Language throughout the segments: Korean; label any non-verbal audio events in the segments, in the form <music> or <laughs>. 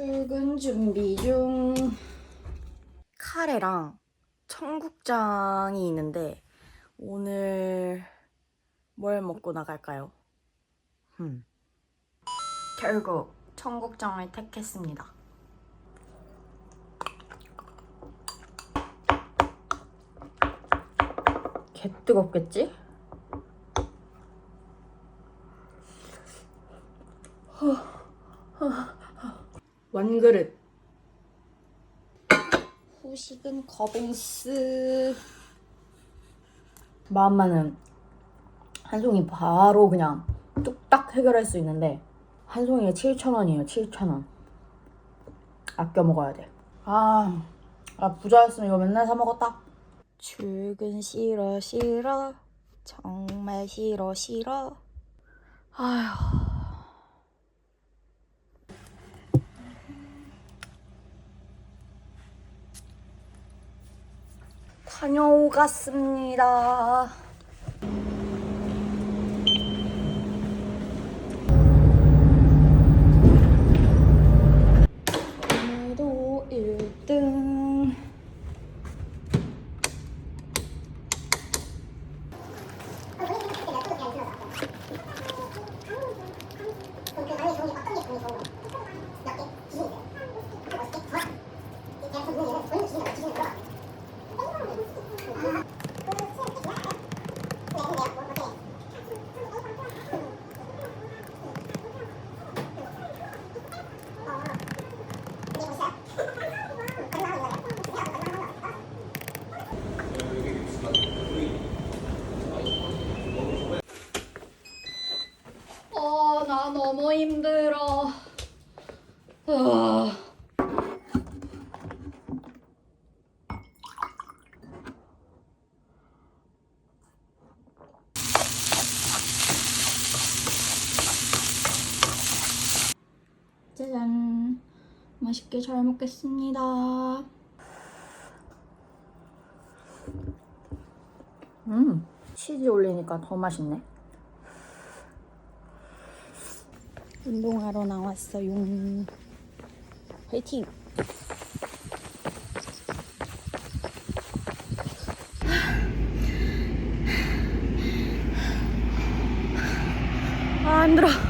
출근 준비 중. 카레랑 청국장이 있는데 오늘 뭘 먹고 나갈까요? 음. 결국 청국장을 택했습니다. 개 뜨겁겠지? 완그릇. 후식은 거봉스. 마음만은 한 송이 바로 그냥 뚝딱 해결할 수 있는데 한 송이에 7,000원이에요 7,000원. 아껴 먹어야 돼. 아, 아 부자였으면 이거 맨날 사 먹었다. 출근 싫어 싫어. 정말 싫어 싫어. 아휴 다녀오갔습니다. 오늘도 1등. 어, 나 너무 힘들어. 아. 짜잔. 맛있게 잘 먹겠습니다. 음, 치즈 올리니까 더 맛있네. 운동하러 나왔어요. 화이팅! 아, 힘들어.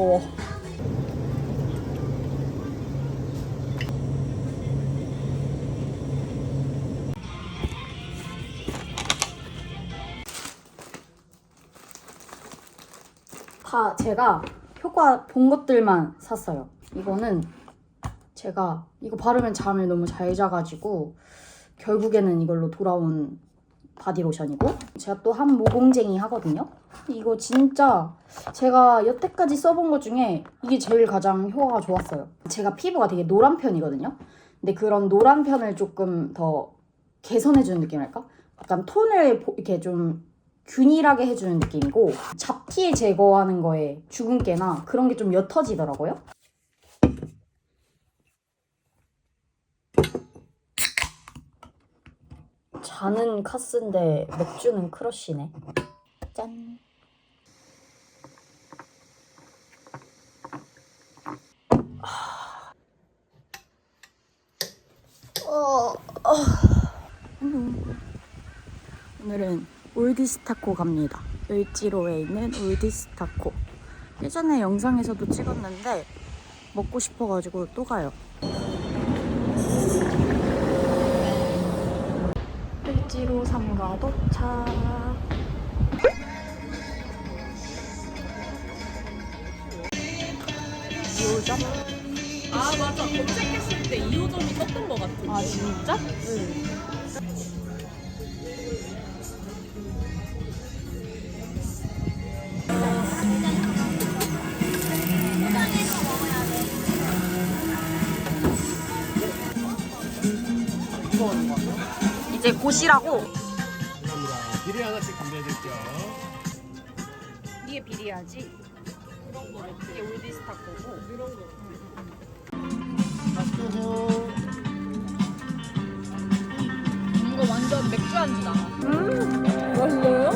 무거워. 다 제가 효과 본 것들만 샀어요. 이거는 제가 이거 바르면 잠을 너무 잘 자가지고 결국에는 이걸로 돌아온 바디로션이고 제가 또 한 모공쟁이 하거든요. 이거 진짜 제가 여태까지 써본 것 중에 이게 제일 가장 효과가 좋았어요. 제가 피부가 되게 노란 편이거든요. 근데 그런 노란 편을 조금 더 개선해주는 느낌이랄까? 약간 톤을 보- 이렇게 좀 균일하게 해주는 느낌이고 잡티 제거하는 거에 주근깨나 그런 게 좀 옅어지더라고요. 자는 카스인데 맥주는 크러쉬네. 짠. 어, 어. 음. 오늘은 올디스타코 갑니다. 을지로에 있는 올디스타코. 예전에 영상에서도 찍었는데 먹고 싶어가지고 또 가요. 을지로 삼가 도착. 요점? 아 맞아 검색했을 때 2호점이 떴던 것 같아 아 진짜? 응. 이제 곧이라고 감사합니다. 비리 하나씩 준비해드릴게요. 이게 비리야지. 그런 거 이게 올디스타 거고 이런 거. 이거 완전 맥주 안주다. 음. 맛있어요?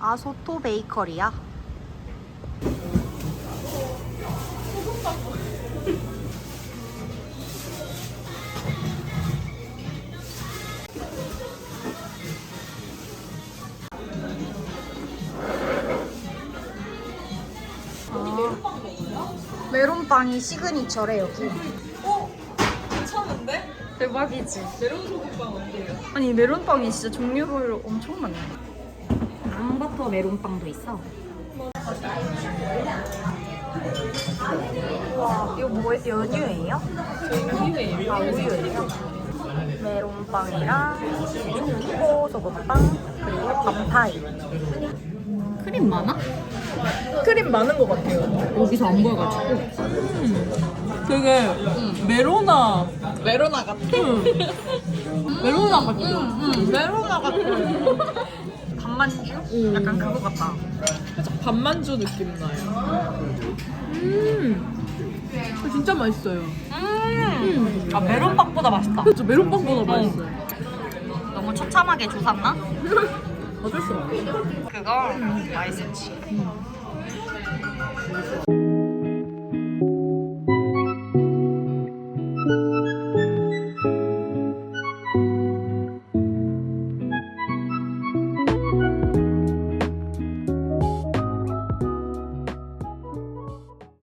아소토 베이커리야. 메론빵이 시그니처래 여기. 괜찮은데? 대박이지. 메론 소금빵 어때요? 아니 메론빵이 진짜 종류별로 엄청 많네. 앙버터 메론빵도 있어. 와 이거 뭐 연유예요? 우유예요. 아 우유예요? 메론빵이랑 소금빵 그리고 밤파이. 크림 많아? 크림 많은 것 같아요. 여기서 안 보여가지고. 되게 메로나 메로나 같아. 메로나 같아. 메로나 같아. 간만주? 약간 그거 같다. 살짝 반만주 느낌 나요. 음, 이거 진짜 맛있어요. 음. 아 메론빵보다 맛있다. 그렇죠, 메론빵보다 맛있어요. 너무 처참하게 주샀나? <laughs> 어쩔 수 없어. 그거 맛있었지.